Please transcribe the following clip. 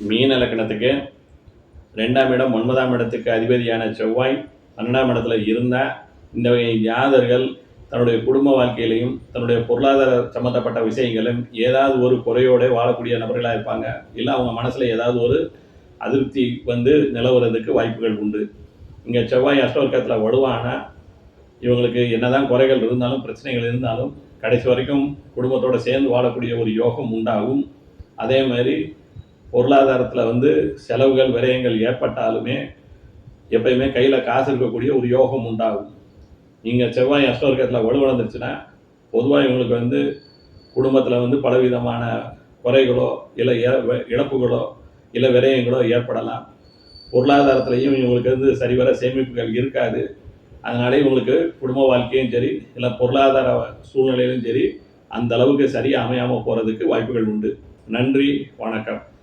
மீன இலக்கணத்துக்கு ரெண்டாம் இடம் ஒன்பதாம் இடத்துக்கு அதிபதியான செவ்வாய் பன்னெண்டாம் இடத்துல இருந்தால் இந்த வகை ஜாதர்கள் தன்னுடைய குடும்ப வாழ்க்கையிலையும் தன்னுடைய பொருளாதார சம்மந்தப்பட்ட விஷயங்களும் ஏதாவது ஒரு குறையோட வாழக்கூடிய நபர்களாக இருப்பாங்க. இல்லை அவங்க மனசில் ஏதாவது ஒரு அதிருப்தி வந்து நிலவுறதுக்கு வாய்ப்புகள் உண்டு. இங்கே செவ்வாய் அஷ்டவர்க்கத்தில் வலுவானா இவங்களுக்கு என்னதான் குறைகள் இருந்தாலும் பிரச்சனைகள் இருந்தாலும் கடைசி வரைக்கும் குடும்பத்தோடு சேர்ந்து வாழக்கூடிய ஒரு யோகம் உண்டாகும். அதே மாதிரி பொருளாதாரத்தில் வந்து செலவுகள் விரயங்கள் ஏற்பட்டாலுமே எப்பயுமே கையில் காசு இருக்கக்கூடிய ஒரு யோகம் உண்டாகும். நீங்கள் செவ்வாய் அஷ்டவர்க்கத்தில் வலுவடைந்துருச்சுன்னா பொதுவாக இவங்களுக்கு வந்து குடும்பத்தில் வந்து பலவிதமான குறைகளோ இல்லை இழப்புகளோ இல்லை விரயங்களோ ஏற்படலாம். பொருளாதாரத்திலையும் இவங்களுக்கு வந்து சரிவர சேமிப்புகள் இருக்காது. அதனால இவங்களுக்கு குடும்ப வாழ்க்கையும் சரி இல்லை பொருளாதார சூழ்நிலையிலும் சரி அந்த அளவுக்கு சரியாக அமையாமல் போகிறதுக்கு வாய்ப்புகள் உண்டு. நன்றி வணக்கம்.